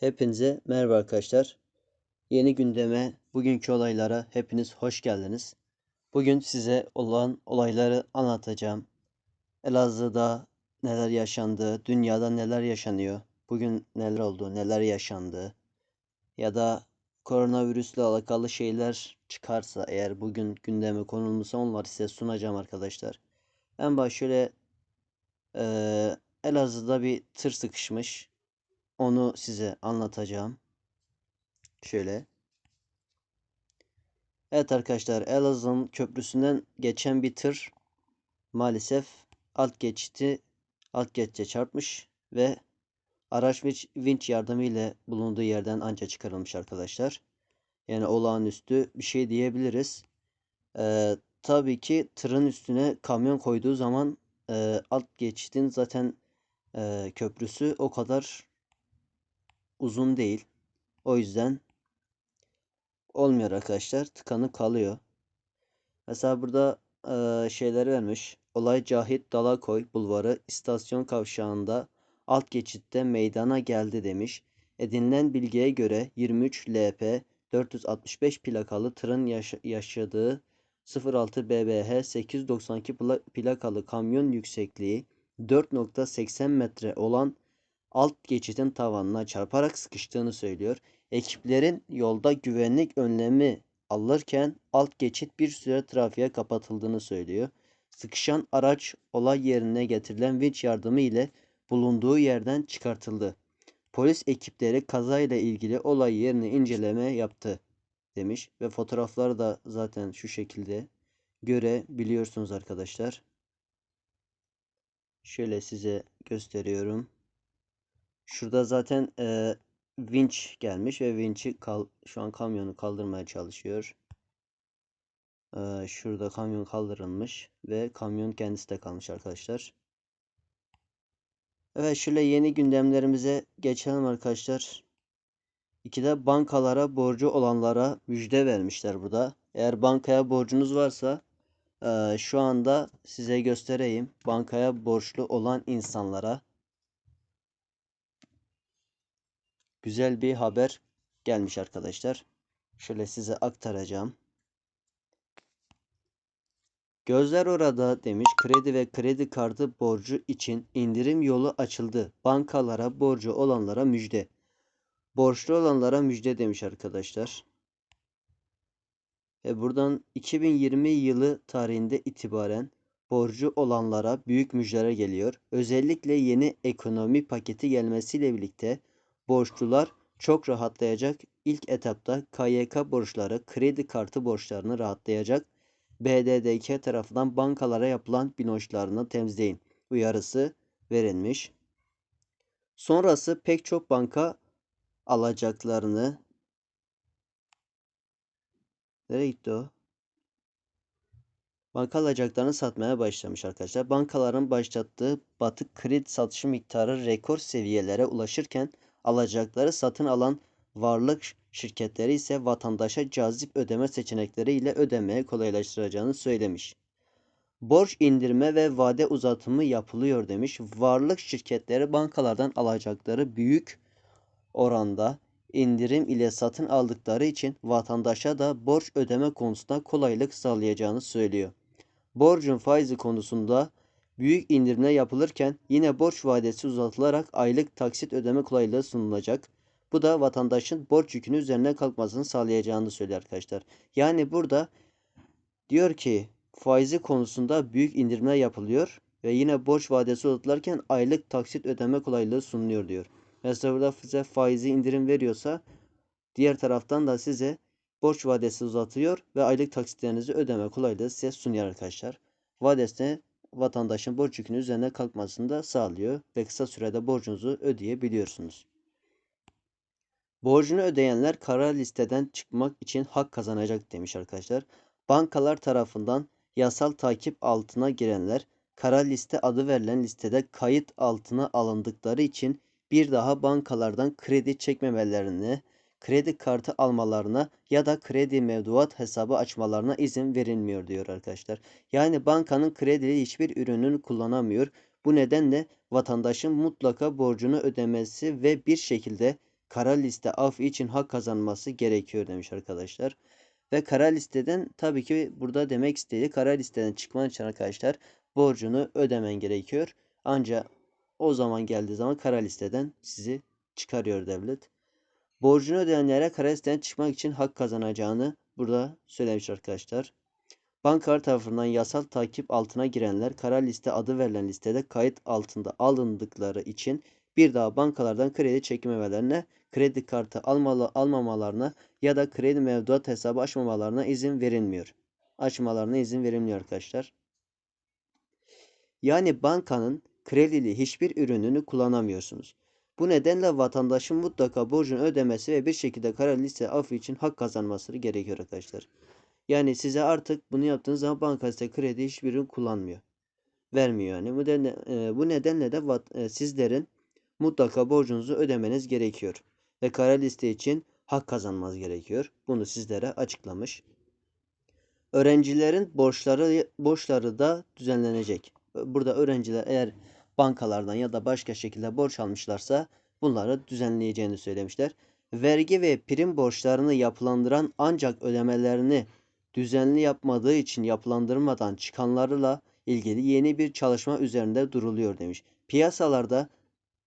Hepinize merhaba arkadaşlar. Yeni gündeme, bugünkü olaylara hepiniz hoş geldiniz. Bugün size olan olayları anlatacağım. Elazığ'da neler yaşandı, dünyada neler yaşanıyor, bugün neler oldu, neler yaşandı ya da koronavirüsle alakalı şeyler çıkarsa eğer bugün gündeme konulmuşsa onları size sunacağım arkadaşlar. En baş şöyle eee, Elazığ'da bir tır sıkışmış. Onu size anlatacağım. Şöyle. Evet arkadaşlar Elazığ'ın köprüsünden geçen bir tır maalesef alt geçiti alt geçite çarpmış ve araç vinç yardımıyla bulunduğu yerden anca çıkarılmış arkadaşlar. Yani olağanüstü bir şey diyebiliriz. Ee, tabii ki tırın üstüne kamyon koyduğu zaman e, alt geçitin zaten e, köprüsü o kadar uzun değil. O yüzden olmuyor arkadaşlar. Tıkanıp kalıyor. Mesela burada e, şeyleri vermiş. Olay Cahit Dalakoy Bulvarı istasyon kavşağında alt geçitte meydana geldi demiş. Edinilen bilgiye göre 23 LP 465 plakalı tırın yaş yaşadığı 06 BBH 892 plakalı kamyon yüksekliği 4.80 metre olan alt geçitin tavanına çarparak sıkıştığını söylüyor. Ekiplerin yolda güvenlik önlemi alırken alt geçit bir süre trafiğe kapatıldığını söylüyor. Sıkışan araç olay yerine getirilen vinç yardımı ile bulunduğu yerden çıkartıldı. Polis ekipleri kazayla ilgili olay yerine inceleme yaptı demiş ve fotoğrafları da zaten şu şekilde görebiliyorsunuz arkadaşlar. Şöyle size gösteriyorum. Şurada zaten e, vinç gelmiş ve vinçi kal şu an kamyonu kaldırmaya çalışıyor. E, şurada kamyon kaldırılmış ve kamyon kendisi de kalmış arkadaşlar. Evet şöyle yeni gündemlerimize geçelim arkadaşlar. İkide bankalara borcu olanlara müjde vermişler burada. Eğer bankaya borcunuz varsa e, şu anda size göstereyim. Bankaya borçlu olan insanlara güzel bir haber gelmiş arkadaşlar. Şöyle size aktaracağım. Gözler orada demiş kredi ve kredi kartı borcu için indirim yolu açıldı. Bankalara borcu olanlara müjde. Borçlu olanlara müjde demiş arkadaşlar. Ve buradan 2020 yılı tarihinde itibaren borcu olanlara büyük müjdeler geliyor. Özellikle yeni ekonomi paketi gelmesiyle birlikte borçlular çok rahatlayacak. İlk etapta KYK borçları, kredi kartı borçlarını rahatlayacak. BDDK tarafından bankalara yapılan binoşlarını temizleyin uyarısı verilmiş. Sonrası pek çok banka alacaklarını Nereye gitti o? Banka alacaklarını satmaya başlamış arkadaşlar. Bankaların başlattığı batık kredi satışı miktarı rekor seviyelere ulaşırken alacakları satın alan varlık şirketleri ise vatandaşa cazip ödeme seçenekleri ile ödemeye kolaylaştıracağını söylemiş. Borç indirme ve vade uzatımı yapılıyor demiş. Varlık şirketleri bankalardan alacakları büyük oranda indirim ile satın aldıkları için vatandaşa da borç ödeme konusunda kolaylık sağlayacağını söylüyor. Borcun faizi konusunda büyük indirimler yapılırken yine borç vadesi uzatılarak aylık taksit ödeme kolaylığı sunulacak. Bu da vatandaşın borç yükünü üzerine kalkmasını sağlayacağını söylüyor arkadaşlar. Yani burada diyor ki faizi konusunda büyük indirimler yapılıyor ve yine borç vadesi uzatılırken aylık taksit ödeme kolaylığı sunuluyor diyor. Mesela burada size faizi indirim veriyorsa diğer taraftan da size borç vadesi uzatıyor ve aylık taksitlerinizi ödeme kolaylığı size sunuyor arkadaşlar. Vadesine vatandaşın borç yükünün üzerine kalkmasını da sağlıyor ve kısa sürede borcunuzu ödeyebiliyorsunuz. Borcunu ödeyenler kara listeden çıkmak için hak kazanacak demiş arkadaşlar. Bankalar tarafından yasal takip altına girenler kara liste adı verilen listede kayıt altına alındıkları için bir daha bankalardan kredi çekmemelerini, kredi kartı almalarına ya da kredi mevduat hesabı açmalarına izin verilmiyor diyor arkadaşlar. Yani bankanın kredili hiçbir ürününü kullanamıyor. Bu nedenle vatandaşın mutlaka borcunu ödemesi ve bir şekilde kara liste af için hak kazanması gerekiyor demiş arkadaşlar. Ve kara listeden tabii ki burada demek istediği kara listeden çıkman için arkadaşlar borcunu ödemen gerekiyor. Ancak o zaman geldiği zaman kara listeden sizi çıkarıyor devlet. Borcunu ödeyenlere kara listeden çıkmak için hak kazanacağını burada söylemiş arkadaşlar. Bankalar tarafından yasal takip altına girenler kara liste adı verilen listede kayıt altında alındıkları için bir daha bankalardan kredi çekmemelerine, kredi kartı almalı, almamalarına ya da kredi mevduat hesabı açmamalarına izin verilmiyor. Açmalarına izin verilmiyor arkadaşlar. Yani bankanın kredili hiçbir ürününü kullanamıyorsunuz. Bu nedenle vatandaşın mutlaka borcunu ödemesi ve bir şekilde kara liste affı için hak kazanması gerekiyor arkadaşlar. Yani size artık bunu yaptığınız zaman banka kredi hiçbir ürün kullanmıyor. Vermiyor yani. Bu nedenle, e, bu nedenle de e, sizlerin mutlaka borcunuzu ödemeniz gerekiyor. Ve kara liste için hak kazanmanız gerekiyor. Bunu sizlere açıklamış. Öğrencilerin borçları borçları da düzenlenecek. Burada öğrenciler eğer bankalardan ya da başka şekilde borç almışlarsa bunları düzenleyeceğini söylemişler. Vergi ve prim borçlarını yapılandıran ancak ödemelerini düzenli yapmadığı için yapılandırmadan çıkanlarla ilgili yeni bir çalışma üzerinde duruluyor demiş. Piyasalarda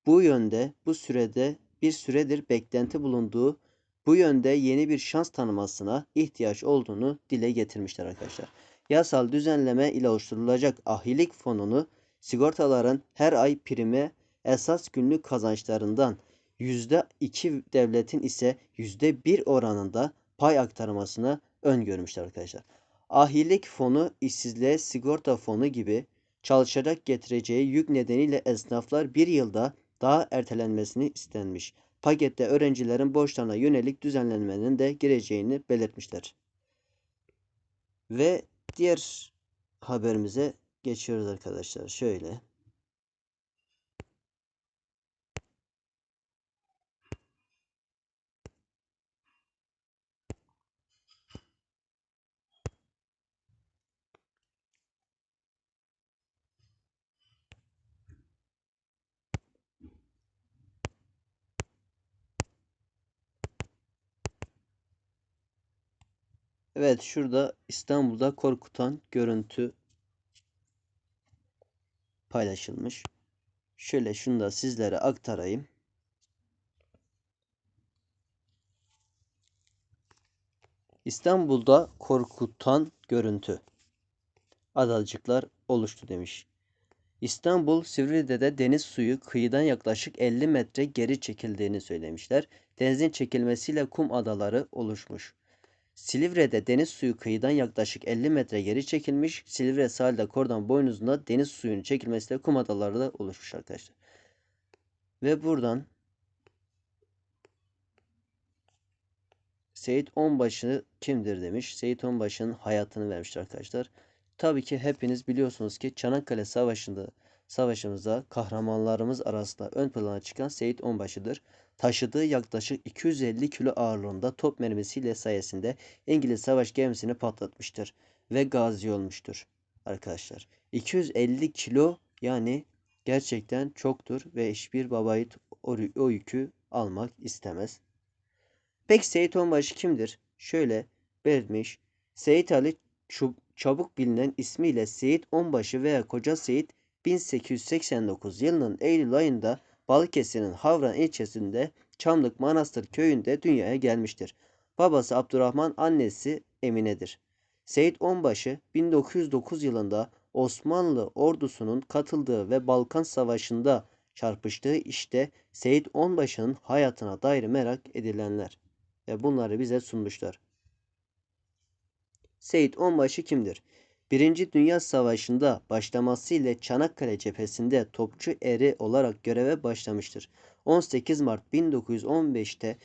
bu yönde bu sürede bir süredir beklenti bulunduğu bu yönde yeni bir şans tanımasına ihtiyaç olduğunu dile getirmişler arkadaşlar. Yasal düzenleme ile oluşturulacak ahilik fonunu sigortaların her ay prime esas günlük kazançlarından %2 devletin ise %1 oranında pay aktarmasına öngörmüşler arkadaşlar. Ahilik fonu işsizliğe sigorta fonu gibi çalışarak getireceği yük nedeniyle esnaflar bir yılda daha ertelenmesini istenmiş. Pakette öğrencilerin borçlarına yönelik düzenlenmenin de gireceğini belirtmişler. Ve diğer haberimize geçiyoruz arkadaşlar. Şöyle. Evet şurada İstanbul'da korkutan görüntü paylaşılmış. Şöyle şunu da sizlere aktarayım. İstanbul'da korkutan görüntü. Adacıklar oluştu demiş. İstanbul Sivride'de deniz suyu kıyıdan yaklaşık 50 metre geri çekildiğini söylemişler. Denizin çekilmesiyle kum adaları oluşmuş. Silivri'de deniz suyu kıyıdan yaklaşık 50 metre geri çekilmiş. Silivri sahilde kordon boynuzunda deniz suyunun çekilmesiyle kum adaları da oluşmuş arkadaşlar. Ve buradan Seyit Onbaşı kimdir demiş. Seyit Onbaşı'nın hayatını vermiştir arkadaşlar. Tabii ki hepiniz biliyorsunuz ki Çanakkale Savaşı'nda savaşımızda kahramanlarımız arasında ön plana çıkan Seyit Onbaşı'dır. Taşıdığı yaklaşık 250 kilo ağırlığında top mermisiyle sayesinde İngiliz savaş gemisini patlatmıştır ve gazi olmuştur arkadaşlar. 250 kilo yani gerçekten çoktur ve hiçbir babayit o yükü almak istemez. Peki Seyit Onbaşı kimdir? Şöyle belirtmiş. Seyit Ali çabuk bilinen ismiyle Seyit Onbaşı veya Koca Seyit 1889 yılının Eylül ayında Balıkesir'in Havran ilçesinde Çamlık Manastır köyünde dünyaya gelmiştir. Babası Abdurrahman, annesi Emine'dir. Seyit Onbaşı 1909 yılında Osmanlı ordusunun katıldığı ve Balkan Savaşı'nda çarpıştığı işte Seyit Onbaşı'nın hayatına dair merak edilenler ve bunları bize sunmuşlar. Seyit Onbaşı kimdir? Birinci Dünya Savaşı'nda başlamasıyla Çanakkale cephesinde topçu eri olarak göreve başlamıştır. 18 Mart 1915'te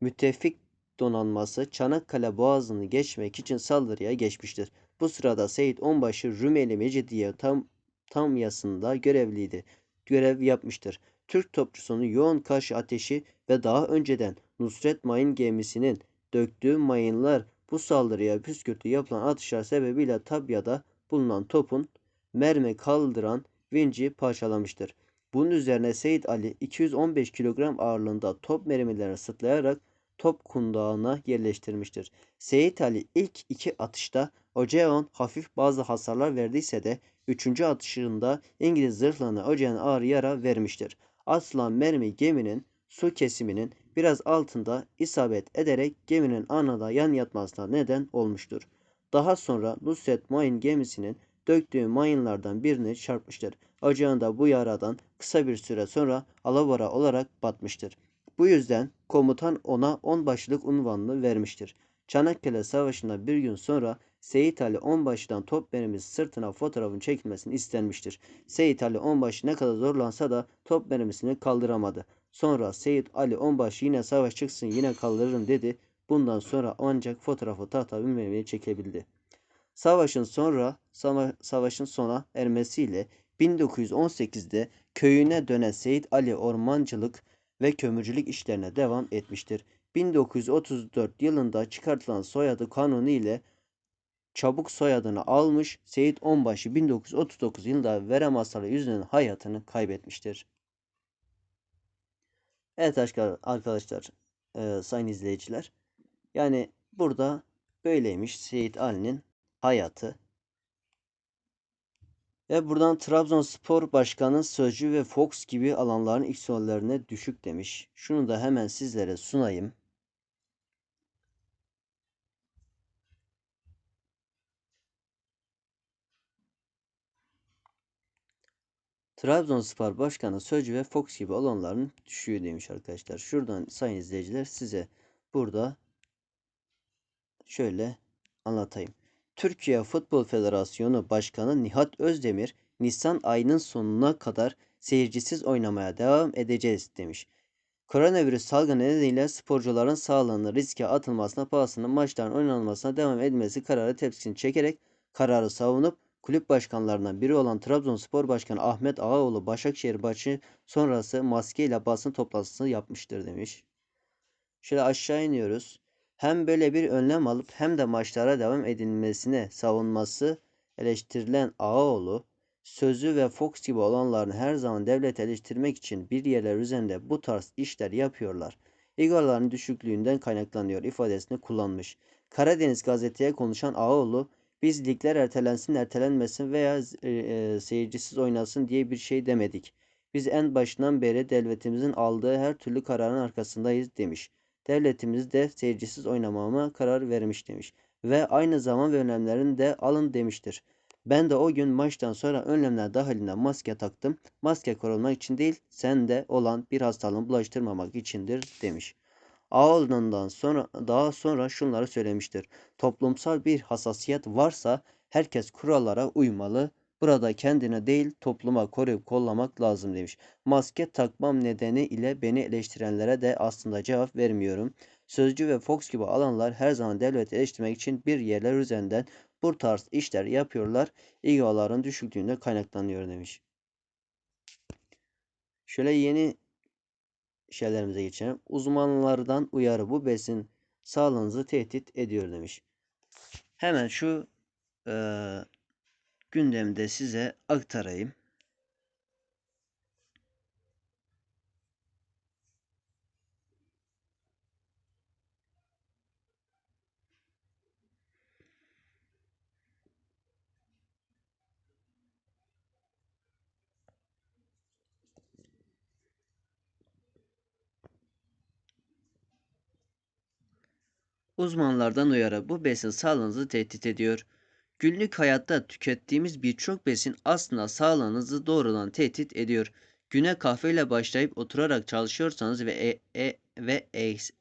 müttefik donanması Çanakkale Boğazı'nı geçmek için saldırıya geçmiştir. Bu sırada Seyit Onbaşı Rumeli Mecidiye tam tam yasında görevliydi. Görev yapmıştır. Türk topçusunun yoğun karşı ateşi ve daha önceden Nusret Mayın gemisinin döktüğü mayınlar bu saldırıya püskürtü yapılan atışlar sebebiyle tabyada bulunan topun mermi kaldıran vinci parçalamıştır. Bunun üzerine Seyit Ali 215 kilogram ağırlığında top mermilerini sıtlayarak top kundağına yerleştirmiştir. Seyit Ali ilk iki atışta Ocean hafif bazı hasarlar verdiyse de üçüncü atışında İngiliz zırhlarına Ocean ağır yara vermiştir. Atılan mermi geminin su kesiminin biraz altında isabet ederek geminin anında yan yatmasına neden olmuştur. Daha sonra Nusret Mayın gemisinin döktüğü mayınlardan birini çarpmıştır. Ocağın da bu yaradan kısa bir süre sonra alabora olarak batmıştır. Bu yüzden komutan ona onbaşılık unvanını vermiştir. Çanakkale Savaşı'nda bir gün sonra Seyit Ali Onbaşı'dan top mermisi sırtına fotoğrafın çekilmesini istenmiştir. Seyit Ali Onbaşı ne kadar zorlansa da top mermisini kaldıramadı. Sonra Seyit Ali Onbaşı yine savaş çıksın yine kaldırırım dedi. Bundan sonra ancak fotoğrafı tahta binmemeye çekebildi. Savaşın sonra savaşın sona ermesiyle 1918'de köyüne dönen Seyit Ali ormancılık ve kömürcülük işlerine devam etmiştir. 1934 yılında çıkartılan soyadı kanunu ile çabuk soyadını almış Seyit Onbaşı 1939 yılında verem hastalığı yüzünden hayatını kaybetmiştir. Evet arkadaşlar, e, sayın izleyiciler. Yani burada böyleymiş Seyit Ali'nin hayatı. Ve buradan Trabzonspor Başkanı Sözcü ve Fox gibi alanların XO'larına düşük demiş. Şunu da hemen sizlere sunayım. Trabzonspor Başkanı Sözcü ve Fox gibi alanların düşüğü demiş arkadaşlar. Şuradan sayın izleyiciler size burada şöyle anlatayım. Türkiye Futbol Federasyonu Başkanı Nihat Özdemir, Nisan ayının sonuna kadar seyircisiz oynamaya devam edeceğiz demiş. Koronavirüs salgını nedeniyle sporcuların sağlığını riske atılmasına pahasına maçların oynanmasına devam edilmesi kararı tepkisini çekerek kararı savunup kulüp başkanlarından biri olan Trabzonspor Başkanı Ahmet Ağaoğlu Başakşehir maçı sonrası maskeyle basın toplantısı yapmıştır demiş. Şöyle aşağı iniyoruz hem böyle bir önlem alıp hem de maçlara devam edilmesine savunması eleştirilen Ağaoğlu, sözü ve Fox gibi olanların her zaman devlet eleştirmek için bir yerler üzerinde bu tarz işler yapıyorlar. İgorların düşüklüğünden kaynaklanıyor ifadesini kullanmış. Karadeniz gazeteye konuşan Ağaoğlu, biz ligler ertelensin ertelenmesin veya e, e, seyircisiz oynasın diye bir şey demedik. Biz en başından beri devletimizin aldığı her türlü kararın arkasındayız demiş devletimiz de seyircisiz oynamama karar vermiş demiş. Ve aynı zaman ve önlemlerini de alın demiştir. Ben de o gün maçtan sonra önlemler dahilinde maske taktım. Maske korumak için değil, sende olan bir hastalığın bulaştırmamak içindir demiş. Ağoğlu'ndan sonra daha sonra şunları söylemiştir. Toplumsal bir hassasiyet varsa herkes kurallara uymalı, Burada kendine değil topluma koruyup kollamak lazım demiş. Maske takmam nedeni ile beni eleştirenlere de aslında cevap vermiyorum. Sözcü ve Fox gibi alanlar her zaman devleti eleştirmek için bir yerler üzerinden bu tarz işler yapıyorlar. İGA'ların düşüklüğünde kaynaklanıyor demiş. Şöyle yeni şeylerimize geçelim. Uzmanlardan uyarı bu besin sağlığınızı tehdit ediyor demiş. Hemen şu e, gündemde size aktarayım. Uzmanlardan uyarı bu besin sağlığınızı tehdit ediyor. Günlük hayatta tükettiğimiz birçok besin aslında sağlığınızı doğrudan tehdit ediyor. Güne kahveyle başlayıp oturarak çalışıyorsanız ve e, e, ve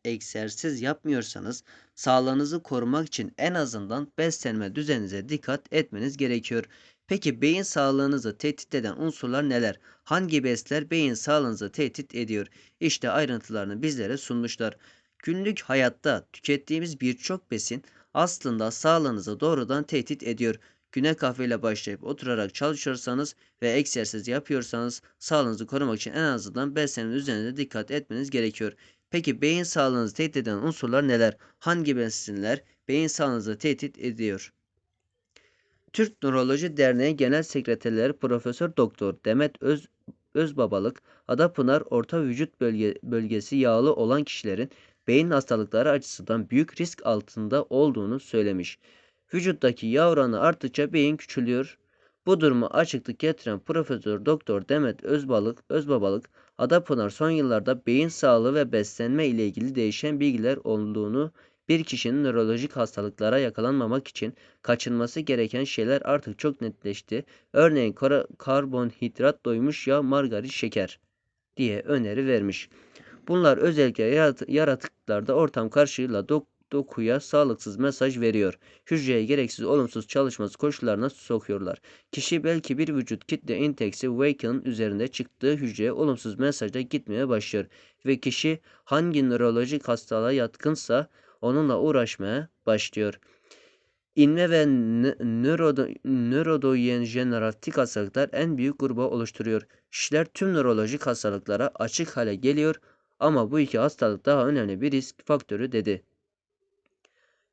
egzersiz yapmıyorsanız sağlığınızı korumak için en azından beslenme düzeninize dikkat etmeniz gerekiyor. Peki beyin sağlığınızı tehdit eden unsurlar neler? Hangi besler beyin sağlığınızı tehdit ediyor? İşte ayrıntılarını bizlere sunmuşlar. Günlük hayatta tükettiğimiz birçok besin aslında sağlığınızı doğrudan tehdit ediyor. Güne kahveyle başlayıp oturarak çalışıyorsanız ve egzersiz yapıyorsanız sağlığınızı korumak için en azından beslenme üzerinde dikkat etmeniz gerekiyor. Peki beyin sağlığınızı tehdit eden unsurlar neler? Hangi besinler beyin sağlığınızı tehdit ediyor? Türk Nöroloji Derneği Genel Sekreterleri Profesör Doktor Demet Öz Özbabalık, Adapınar orta vücut bölge, bölgesi yağlı olan kişilerin beyin hastalıkları açısından büyük risk altında olduğunu söylemiş. Vücuttaki yağ oranı arttıkça beyin küçülüyor. Bu durumu açıklık getiren Profesör Doktor Demet Özbalık, Özbabalık, Adapınar son yıllarda beyin sağlığı ve beslenme ile ilgili değişen bilgiler olduğunu, bir kişinin nörolojik hastalıklara yakalanmamak için kaçınması gereken şeyler artık çok netleşti. Örneğin karbonhidrat, doymuş yağ, margarin, şeker diye öneri vermiş. Bunlar özellikle yaratıklarda ortam karşıyla dok dokuya sağlıksız mesaj veriyor. Hücreye gereksiz olumsuz çalışması koşullarına sokuyorlar. Kişi belki bir vücut kitle indeksi Wake'ın üzerinde çıktığı hücreye olumsuz mesajda gitmeye başlıyor. Ve kişi hangi nörolojik hastalığa yatkınsa onunla uğraşmaya başlıyor. İnme ve nörodejeneratif hastalıklar en büyük grubu oluşturuyor. Kişiler tüm nörolojik hastalıklara açık hale geliyor ama bu iki hastalık daha önemli bir risk faktörü dedi.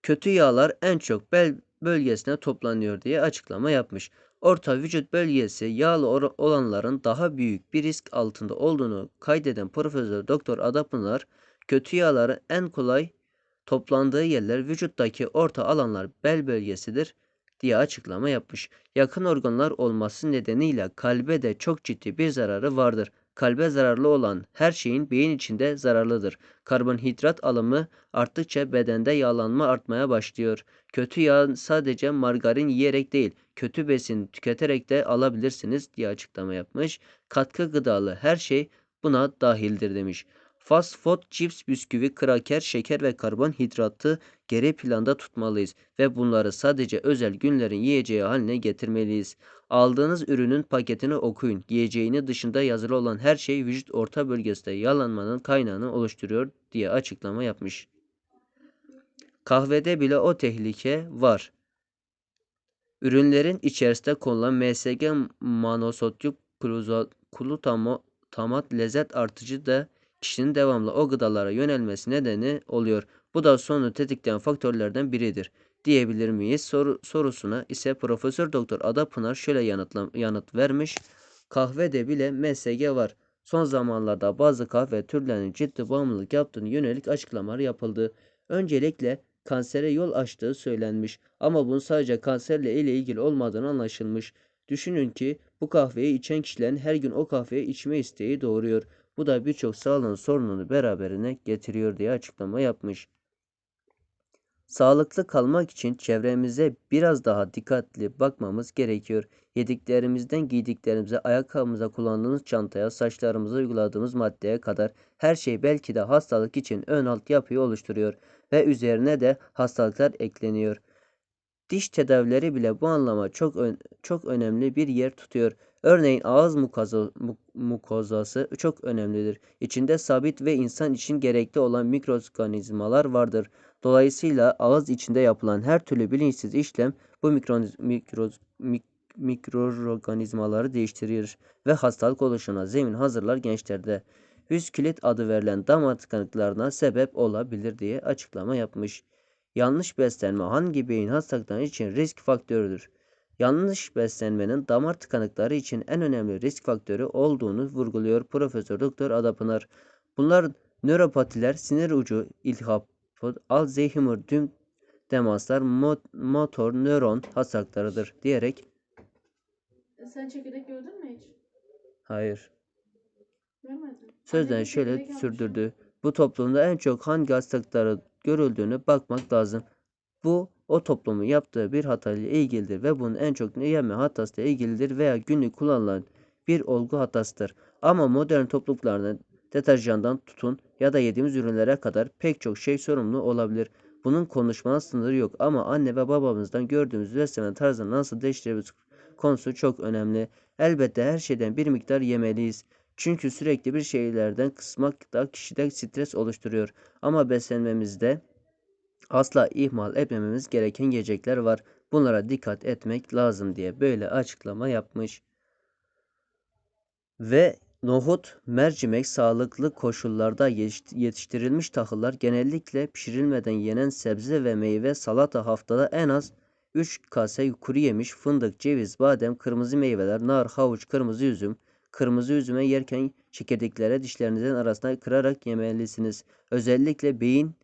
Kötü yağlar en çok bel bölgesine toplanıyor diye açıklama yapmış. Orta vücut bölgesi yağlı olanların daha büyük bir risk altında olduğunu kaydeden Profesör Doktor Adapınar, kötü yağları en kolay toplandığı yerler vücuttaki orta alanlar bel bölgesidir diye açıklama yapmış. Yakın organlar olması nedeniyle kalbe de çok ciddi bir zararı vardır. Kalbe zararlı olan her şeyin beyin içinde zararlıdır. Karbonhidrat alımı arttıkça bedende yağlanma artmaya başlıyor. Kötü yağ sadece margarin yiyerek değil, kötü besin tüketerek de alabilirsiniz diye açıklama yapmış. Katkı gıdalı her şey buna dahildir demiş. Fast food, cips, bisküvi, kraker, şeker ve karbonhidratı geri planda tutmalıyız ve bunları sadece özel günlerin yiyeceği haline getirmeliyiz. Aldığınız ürünün paketini okuyun. Yiyeceğini dışında yazılı olan her şey vücut orta bölgesinde yalanmanın kaynağını oluşturuyor diye açıklama yapmış. Kahvede bile o tehlike var. Ürünlerin içerisinde konulan MSG monosodyum glutamat lezzet artıcı da kişinin devamlı o gıdalara yönelmesi nedeni oluyor. Bu da sonu tetikleyen faktörlerden biridir diyebilir miyiz? Soru, sorusuna ise Profesör Doktor Ada Pınar şöyle yanıtla, yanıt vermiş. Kahvede bile MSG var. Son zamanlarda bazı kahve türlerinin ciddi bağımlılık yaptığını yönelik açıklamalar yapıldı. Öncelikle kansere yol açtığı söylenmiş ama bunun sadece kanserle ile ilgili olmadığını anlaşılmış. Düşünün ki bu kahveyi içen kişilerin her gün o kahveyi içme isteği doğuruyor. Bu da birçok sağlığın sorununu beraberine getiriyor diye açıklama yapmış. Sağlıklı kalmak için çevremize biraz daha dikkatli bakmamız gerekiyor. Yediklerimizden giydiklerimize, ayakkabımıza kullandığımız çantaya, saçlarımıza uyguladığımız maddeye kadar her şey belki de hastalık için ön alt yapıyı oluşturuyor ve üzerine de hastalıklar ekleniyor. Diş tedavileri bile bu anlama çok ön, çok önemli bir yer tutuyor. Örneğin ağız mukoza, mukozası çok önemlidir. İçinde sabit ve insan için gerekli olan mikroorganizmalar vardır. Dolayısıyla ağız içinde yapılan her türlü bilinçsiz işlem bu mikro, mikro, mik, mikroorganizmaları değiştirir ve hastalık oluşuna zemin hazırlar gençlerde. Yüz kilit adı verilen damar tıkanıklarına sebep olabilir diye açıklama yapmış. Yanlış beslenme hangi beyin hastalıkları için risk faktörüdür? Yanlış beslenmenin damar tıkanıkları için en önemli risk faktörü olduğunu vurguluyor Profesör Doktor Adapınar. Bunlar nöropatiler, sinir ucu iltihap, Alzheimer, tüm demanslar, motor nöron hastalıklarıdır diyerek Sen çekirdek gördün mü hiç? hayır. Görmedin. Sözden şöyle sürdürdü. Bu toplumda en çok hangi hastalıkları görüldüğünü bakmak lazım. Bu o toplumun yaptığı bir hata ile ilgilidir ve bunun en çok yeme hatası ile ilgilidir veya günlük kullanılan bir olgu hatasıdır. Ama modern topluluklarda deterjandan tutun ya da yediğimiz ürünlere kadar pek çok şey sorumlu olabilir. Bunun konuşmanın sınırı yok ama anne ve babamızdan gördüğümüz beslenme tarzını nasıl değiştirebiliriz konusu çok önemli. Elbette her şeyden bir miktar yemeliyiz. Çünkü sürekli bir şeylerden kısmak da kişide stres oluşturuyor. Ama beslenmemizde asla ihmal etmememiz gereken yiyecekler var. Bunlara dikkat etmek lazım diye böyle açıklama yapmış. Ve nohut, mercimek sağlıklı koşullarda yetiştirilmiş tahıllar genellikle pişirilmeden yenen sebze ve meyve salata haftada en az 3 kase kuru yemiş, fındık, ceviz, badem, kırmızı meyveler, nar, havuç, kırmızı üzüm, kırmızı üzüme yerken çekirdeklere dişlerinizin arasına kırarak yemelisiniz. Özellikle beyin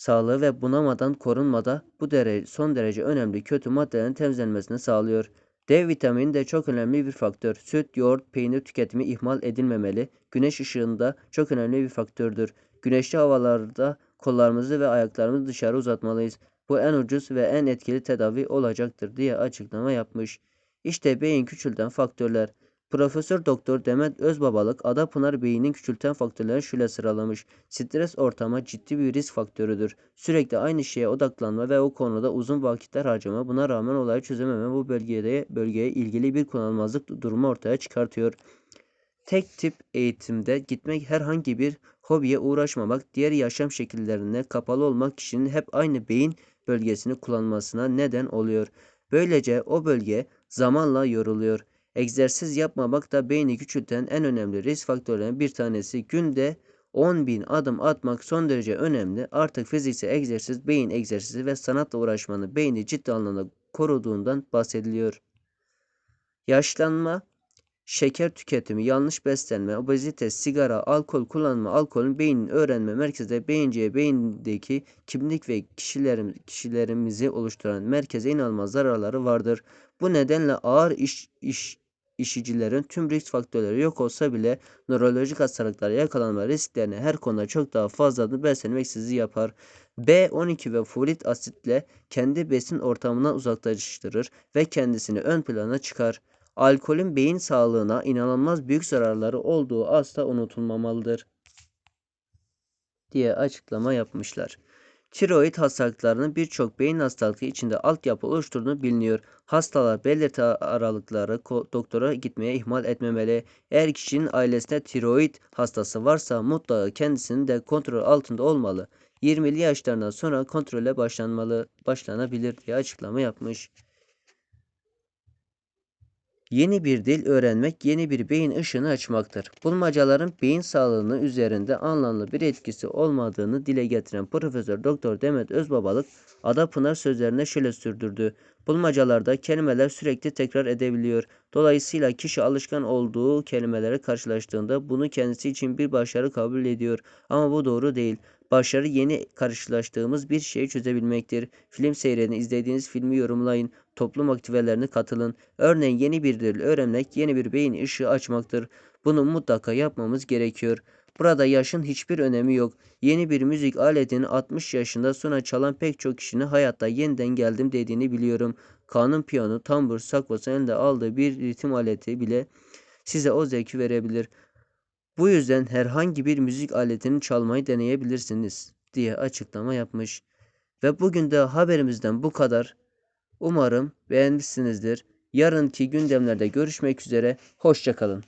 sağlığı ve bunamadan korunmada bu derece, son derece önemli kötü maddelerin temizlenmesini sağlıyor. D vitamini de çok önemli bir faktör. Süt, yoğurt, peynir tüketimi ihmal edilmemeli. Güneş ışığında çok önemli bir faktördür. Güneşli havalarda kollarımızı ve ayaklarımızı dışarı uzatmalıyız. Bu en ucuz ve en etkili tedavi olacaktır diye açıklama yapmış. İşte beyin küçülten faktörler. Profesör Doktor Demet Özbabalık Adapınar beynin küçülten faktörlerini şöyle sıralamış. Stres ortama ciddi bir risk faktörüdür. Sürekli aynı şeye odaklanma ve o konuda uzun vakitler harcama buna rağmen olayı çözememe bu bölgede bölgeye ilgili bir kullanılmazlık durumu ortaya çıkartıyor. Tek tip eğitimde gitmek herhangi bir hobiye uğraşmamak, diğer yaşam şekillerine kapalı olmak kişinin hep aynı beyin bölgesini kullanmasına neden oluyor. Böylece o bölge zamanla yoruluyor. Egzersiz yapmamak da beyni küçülten en önemli risk faktörlerinden bir tanesi. Günde 10 bin adım atmak son derece önemli. Artık fiziksel egzersiz, beyin egzersizi ve sanatla uğraşmanın beyni ciddi anlamda koruduğundan bahsediliyor. Yaşlanma, şeker tüketimi, yanlış beslenme, obezite, sigara, alkol kullanma, alkolün beynin öğrenme merkezde beyinciye beyindeki kimlik ve kişilerim, kişilerimizi oluşturan merkeze inanılmaz zararları vardır. Bu nedenle ağır iş, iş işicilerin tüm risk faktörleri yok olsa bile nörolojik hastalıklara yakalanma risklerini her konuda çok daha fazla beslenmek sizi yapar. B12 ve folit asitle kendi besin ortamından uzaklaştırır ve kendisini ön plana çıkar. Alkolün beyin sağlığına inanılmaz büyük zararları olduğu asla unutulmamalıdır diye açıklama yapmışlar. Tiroid hastalıklarının birçok beyin hastalığı içinde altyapı oluşturduğunu biliniyor. Hastalar belirti aralıkları doktora gitmeye ihmal etmemeli. Eğer kişinin ailesinde tiroid hastası varsa mutlaka kendisinin de kontrol altında olmalı. 20'li yaşlarından sonra kontrole başlanmalı, başlanabilir diye açıklama yapmış. Yeni bir dil öğrenmek yeni bir beyin ışığını açmaktır. Bulmacaların beyin sağlığını üzerinde anlamlı bir etkisi olmadığını dile getiren Profesör Doktor Demet Özbabalık Adapınar sözlerine şöyle sürdürdü. Bulmacalarda kelimeler sürekli tekrar edebiliyor. Dolayısıyla kişi alışkan olduğu kelimelere karşılaştığında bunu kendisi için bir başarı kabul ediyor. Ama bu doğru değil. Başarı yeni karşılaştığımız bir şeyi çözebilmektir. Film seyredin, izlediğiniz filmi yorumlayın, toplum aktivitelerine katılın. Örneğin yeni bir dil öğrenmek yeni bir beyin ışığı açmaktır. Bunu mutlaka yapmamız gerekiyor. Burada yaşın hiçbir önemi yok. Yeni bir müzik aletini 60 yaşında sonra çalan pek çok kişinin hayatta yeniden geldim dediğini biliyorum. Kanun piyano, tambur, sakvosu elinde aldığı bir ritim aleti bile size o zevki verebilir. Bu yüzden herhangi bir müzik aletini çalmayı deneyebilirsiniz diye açıklama yapmış. Ve bugün de haberimizden bu kadar. Umarım beğenmişsinizdir. Yarınki gündemlerde görüşmek üzere. Hoşçakalın.